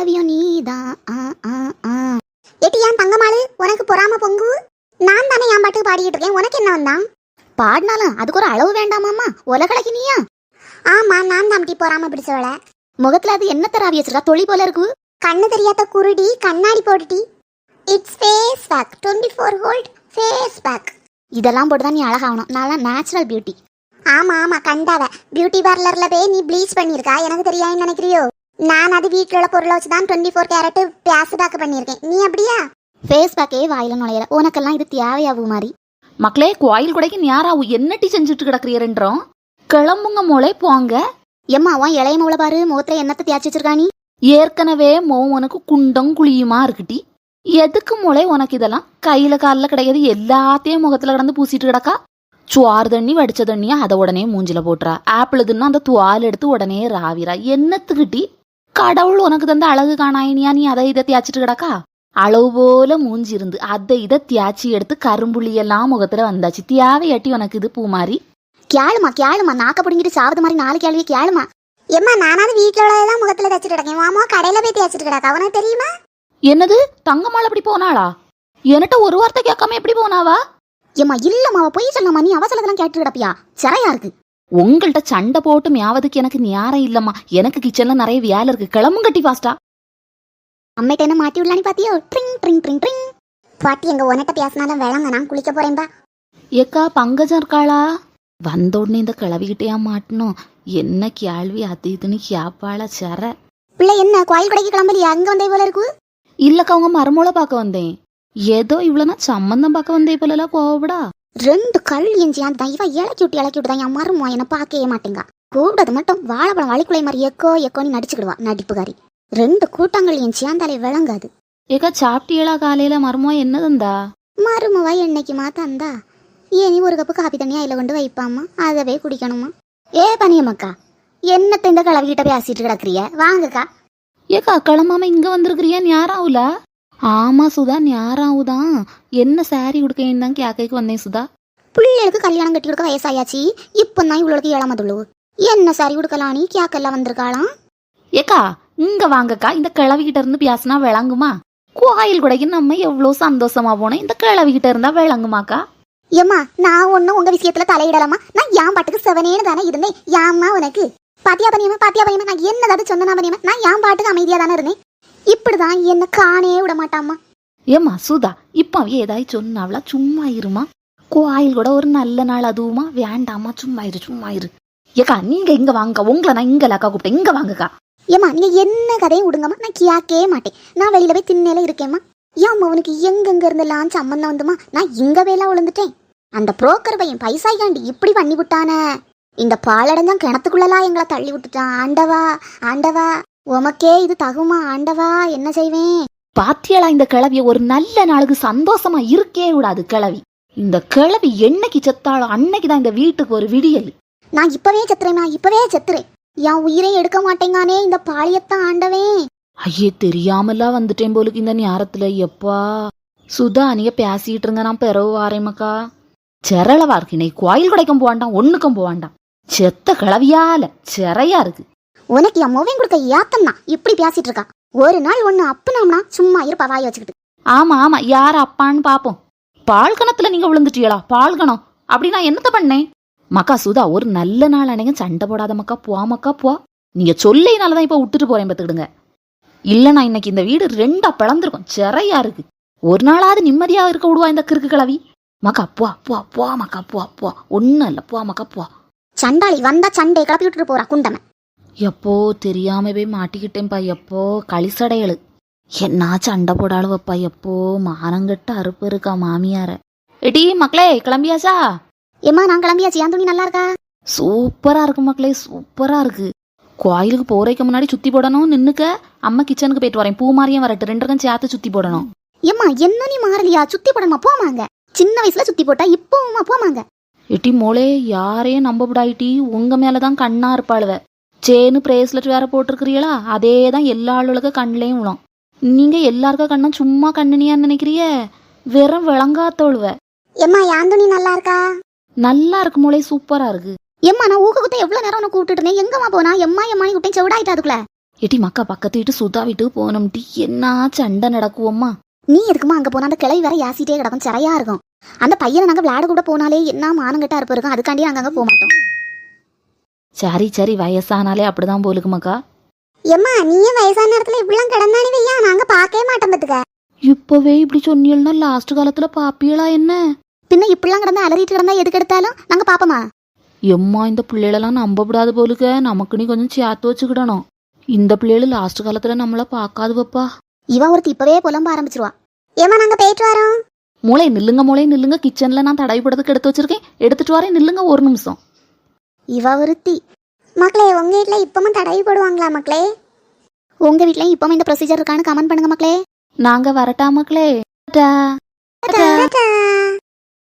கிளவியோ நீதான் ஏட்டி ஏன் தங்கமாளு உனக்கு பொறாம பொங்கு? நான் தானே என் பாட்டுக்கு பாடிக்கிட்டு இருக்கேன். உனக்கு என்ன வந்தான் பாடினாலும் அதுக்கு ஒரு அளவு வேண்டாமாம்மா. உலகளக்கு நீயா ஆமா நான் தாம்டி பொறாம பிடிச்சவள. முகத்துல அது என்ன தராவி வச்சிருக்கா? தொழி போல இருக்கு. கண்ணு தெரியாத குருடி கண்ணாடி போட்டுட்டி. It's face pack twenty four hold face pack இதெல்லாம் போட்டு தான் நீ அழகாகணும். நல்லா நேச்சுரல் பியூட்டி ஆமா ஆமா கண்டாவ பியூட்டி பார்லர்ல போய் நீ ப்ளீச் பண்ணிருக்கா எனக்கு தெரியாதுன்னு நினைக்கிறியோ? நான் அது வீட்டில் உள்ள பொருளை வச்சு தான் twenty four carat face pack பண்ணியிருக்கேன். நீ அப்படியா? ஃபேஸ் பேக்கே வாயில நுழையல. உனக்கெல்லாம் இது தேவையாகும் மாதிரி? மக்களே கோயில் கொடைக்கு யாராவு என்னட்டி செஞ்சுட்டு கிடக்குறீரன்றோம்? கிளம்புங்க மோளே போங்க. எம்மா உன் இளைய மவளை பாரு. முகத்துல என்னத்தை தேய்ச்சி வச்சிருக்கா நீ? ஏற்கனவே மோ உனக்கு குண்டம் குழியுமா இருக்குட்டி எதுக்கு மோளே உனக்கு இதெல்லாம்? கையில காலில் கிடையாது. எல்லாத்தையும் முகத்துல கிடந்து பூசிட்டு கிடக்கா? சுவாறு தண்ணி வடிச்ச தண்ணியா அதை உடனே மூஞ்சில போட்டுறா. ஆப்பிள் தின்னா அந்த துவால் எடுத்து உடனே ராவிரா என்னத்துக்கிட்டி கடவுள் உனக்கு தந்த அழகு காணாயினியா நீ அதை இதை தேய்ச்சிட்டு கிடக்கா? அளவு போல மூஞ்சி இருந்து அதை இதை தியாச்சி எடுத்து கரும்புள்ளியெல்லாம் முகத்துல வந்தாச்சு. தேவையாட்டி உனக்கு இது பூ மாதிரி கேளுமா கேளுமா நாக்க பிடிங்கிட்டு சாவது மாதிரி நாலு கேள்வி கேளுமா. எம்மா நானாவது வீட்டில் உள்ளதான் முகத்துல தேய்ச்சிட்டு கிடக்கேன். மாமா கடையில போய் தேய்ச்சிட்டு கிடக்கா அவனுக்கு தெரியுமா? என்னது? தங்கம்மாள் அப்படி போனாளா? என்கிட்ட ஒரு வார்த்தை கேட்காம எப்படி போனாவா? எம்மா இல்லம்மா அவ பொய் சொல்லம்மா நீ அவசரத்தெல்லாம் கேட்டு கிடப்பியா? சிறையா இருக்கு. உங்கள்கிட்ட சண்டை போட்டு மியாவதுக்கு எனக்கு நேரம் இல்லம்மா. எனக்கு கிச்சன்ல நிறைய வேலை இருக்கு. கிளம்பும் கட்டி ஃபாஸ்டா அம்மைட்ட என்ன மாட்டி விடலான்னு பாத்தியோ? ட்ரிங் ட்ரிங் ட்ரிங் ட்ரிங் பாட்டி எங்க உனட்ட பேசினாலும் விளங்க நான் குளிக்க போறேன்பா ஏக்கா பங்கஜம் இருக்காளா? வந்த உடனே இந்த கிளவிக்கிட்டேயா மாட்டணும்? என்ன கேள்வி அது இதுன்னு கேப்பாளா சர. பிள்ளை என்ன கோயில் கடைக்கு கிளம்பலையா? அங்க வந்தே போல இருக்கு? இல்லக்கா உங்க மருமூளை பார்க்க வந்தேன். ஏதோ இவ்வளவுனா சம்மந்தம் பார்க்க வந்தே போலலாம் கோவப்படா ரெண்டு கல் எஞ்சி அந்த இவ இலக்கி விட்டு இலக்கி விட்டு தான் என் மருமா என்ன பார்க்கவே மாட்டேங்க. கூப்பிட்டது மட்டும் வாழைப்பழம் வழிக்குலை மாதிரி எக்கோ எக்கோன்னு நடிச்சுக்கிடுவா நடிப்புக்காரி. ரெண்டு கூட்டங்கள் என் சியாந்தாலே விளங்காது. ஏக்கா சாப்பிட்டீங்களா காலையில மருமோ என்னதுந்தா? மருமவா என்னைக்குமா தந்தா ஏனி ஒரு கப்பு காப்பி தண்ணி அதில் கொண்டு வைப்பாம்மா அதவே குடிக்கணுமா ஏ பனியம்மாக்கா என்னத்த இந்த கிளவிக்கிட்ட பேசிட்டு கிடக்குறிய? வாங்கக்கா. ஏக்கா கிளம்பாம இங்க வந்திருக்கிறியா? ஞாராவுல ஆமா சுதா ஞாராவுதான் என்ன சாரி உடுக்கேன்னு தான் கேக்கைக்கு வந்தேன் சுதா. பிள்ளைகளுக்கு கல்யாணம் கட்டி கொடுக்க வயசாயாச்சு. இப்போ தான் இவ்வளோக்கு ஏழாமதுள்ளு என்ன சாரி கொடுக்கலாம் நீ? கேக்கெல்லாம் வந்திருக்காளாம். ஏக்கா இங்க வாங்கக்கா. இந்த கிழவிகிட்ட இருந்து பேசினா விளங்குமா? கோயில் கொடைக்கு நம்ம எவ்வளோ சந்தோஷமா போனோம். இந்த கிழவிகிட்ட இருந்தா விளங்குமாக்கா? ஏம்மா நான் ஒன்றும் உங்க விஷயத்துல தலையிடலாமா நான் என் பாட்டுக்கு செவனேன்னு தானே இருந்தேன். யாம்மா உனக்கு? பாத்தியா பனியம்மா பாத்தியா பனியம்மா நான் என்னதாவது சொன்னா பனியம்மா நான் என் பாட்டுக்கு அமைதியா தானே இருந்தேன். இப்படிதான் என்ன காணே விட மாட்டாம்மா. ஏம்மா சுதா இப்போ அவ ஏதாய் சொன்னாவளா? சும்மா இருமா? கோயில் கூட ஒரு நல்ல நாள் அதுவுமா? வேண்டாமா சும்மா இரு சும்மா இரு. ஏக்கா நீங்க இங்க வாங்க உங்களை நான் இங்க அக்கா கூப்பிட்டேன். இங்க வாங்கக்கா. ஏம்மா நீங்க என்ன கதையும் விடுங்கம்மா. நான் கியாக்கே மாட்டேன். நான் வெளியில போய் திண்ணையில இருக்கேம்மா. ஏம்மா உனக்கு எங்கெங்க இருந்தெல்லாம் சம்மந்தம் வந்துமா நான் இங்க வேலை விழுந்துட்டேன் அந்த புரோக்கர் பையன் பைசாய்காண்டி இப்படி பண்ணி விட்டானே இந்த பாலடைஞ்சான் கிணத்துக்குள்ளலாம் எங்களை தள்ளி விட்டுட்டான். ஆண்டவா ஆண்டவா. உமக்கே இது தகுமா ஆண்டவா? என்ன செய்வேன்? பாத்தியலா இந்த கிழவிய ஒரு நல்ல நாளுக்கு சந்தோஷமா இருக்கே விடாது கிழவி. இந்த கிழவி என்னைக்கு செத்தாலும் அன்னைக்கு தான் இந்த வீட்டுக்கு ஒரு விடியல். நான் இப்பவே செத்துறேம்மா இப்பவே செத்துறேன். என் உயிரை எடுக்க மாட்டேங்கானே இந்த பாலியத்தான் ஆண்டவே. ஐயே தெரியாமலாம் வந்துட்டேன் போலுக்கு இந்த நேரத்துல எப்பா? சுதா நீங்க பேசிட்டு இருங்க நான் பிறவு வாரேமக்கா செரளவா இருக்கு இன்னைக்கு கோயில் கடைக்கும் போவாண்டாம் ஒண்ணுக்கும் போவாண்டாம். செத்த கிளவியால செறையா இருக்கு. உனக்கு என் மொவன் கொடுக்க ஏத்தம் தான் இப்படி பேசிட்டு இருக்கா? ஒரு நாள் ஒண்ணு அப்புனம்னா சும்மா இருப்பா வாய் வச்சுக்கிட்டு. ஆமா ஆமா. யார் அப்பான்னு பாப்போம். பால் கணத்துல நீங்க விழுந்துட்டீங்களா? பால் கணம். அப்படி நான் என்னத்த பண்ணேன்? மக்கா சுதா ஒரு நல்ல நாள் அன்னைக்கு சண்டை போடாத மக்கா போ மக்கா போ. நீங்க சொல்லினாலதான் இப்ப விட்டுட்டு போறேன் பார்த்துக்கிடுங்க. இல்லைனா இன்னைக்கு இந்த வீடு ரெண்டா பிளந்திருக்கும். சிறையா இருக்கு. ஒரு நாளாவது நிம்மதியா இருக்க விடுவா இந்த கிறுக்கு கிளவி மக்கா போ போ போ மக்கா போ போ. ஒன்னும் இல்ல. போ மக்கா போ. சண்டாளி வந்தா சண்டை கிளப்பி விட்டுட்டு போறா குண்டமன் எப்போ தெரியாம போய் மாட்டிக்கிட்டேன்ப்பா எப்போ களிசடையலு. என்ன சண்டை போடாளுவப்பா எப்போ மானங்கட்ட அறுப்பு இருக்கா மாமியார. எடி மக்களே கிளம்பியாச்சா? ஏம்மா நான் கிளம்பியாச்சு. என் துணி நல்லா இருக்கா சூப்பரா இருக்கு மக்களே சூப்பரா இருக்கு. கோயிலுக்கு போறதுக்கு முன்னாடி சுத்தி போடணும் நின்னுக்க. அம்மா கிச்சனுக்கு போயிட்டு வரேன். பூ மாதிரியும் வரட்டு ரெண்டு ரகம் சேர்த்து சுத்தி போடணும். ஏம்மா என்ன நீ மாறலையா? சுத்தி போடணுமா? போமாங்க சின்ன வயசுல சுத்தி போட்டா இப்பவுமா? போமாங்க எட்டி மோளே யாரையும் நம்ப விடாயிட்டி உங்க மேலதான் கண்ணா இருப்பாளுவ. சேனு பிரேஸ்லெட் வேற போட்டிருக்கிறீங்களா அதே தான் எல்லா ஆளுகளுக்கு கண்ணிலையும் விழும் நீங்க எல்லாருக்கும் கண்ணும் சும்மா கண்ணுனியான்னு நினைக்கிறிய? வெறும் விளங்காத்தோழுவ. ஏம்மா என் துணி நல்லா இருக்கா? நல்லா இருக்கு மோளே சூப்பரா இருக்கு. ஏம்மா நான் ஊக்க குத்த எவ்வளவு நேரம் உன்னை கூப்பிட்டு இருந்தேன். எங்கம்மா போனா? எம்மா எம்மா கூப்பிட்டேன் செவிடாயிட்டா அதுக்குள்ள? எட்டி மக்கா பக்கத்து வீட்டு சுதா வீட்டுக்கு போனோம்டி என்ன சண்டை நடக்குவோம்மா? நீ எதுக்குமா அங்க போனா? அந்த கிளவி வேற யாசிட்டே கிடக்கும். சிறையா இருக்கும். அந்த பையனை நாங்க விளையாட கூட போனாலே என்ன மானங்கட்டா இருப்பு இருக்கும். அதுக்காண்டி நாங்க அங்க போக மாட்டோம் சரி சரி வயசானாலே அப்படிதான் போலுக்கு மக்கா எம்மா நீயே வயசான நேரத்துல இப்படிலாம் கிடந்தானே வையா? நாங்க பார்க்கவே மாட்டோம் பத்துக்க. இப்பவே இப்படி சொன்னீங்கன்னா லாஸ்ட் காலத்துல பாப்பியலா என்ன? பின்ன இப்படிலாம் கிடந்தா அலறிட்டு கிடந்தா எதுக்கு எடுத்தாலும் நாங்க பாப்போமா? எம்மா இந்த பிள்ளைகளெல்லாம் நம்பப்படாது போலுக்க. நமக்கு நீ கொஞ்சம் சேர்த்து வச்சுக்கிடணும். இந்த பிள்ளைகள் லாஸ்ட் காலத்துல நம்மள பார்க்காது வப்பா. இவ ஒருத்தி இப்பவே புலம்ப ஆரம்பிச்சிருவா. ஏமா நாங்க போயிட்டு வரோம்? மூளை நில்லுங்க மூளை நில்லுங்க. கிச்சன்ல நான் தடவி படத்துக்கு எடுத்து வச்சிருக்கேன். எடுத்துட்டு வரேன் நில்லுங்க ஒரு நிமிஷம். இவ ஒருத்தி மக்களே உங்க வீட்ல இப்பவும் தடவி போடுவாங்களா மக்களே? உங்க வீட்லயும் இப்பவும் இந்த ப்ரொசீஜர் இருக்கான்னு கமெண்ட் பண்ணுங்க மக்களே. நாங்க வரட்டா மக்களே.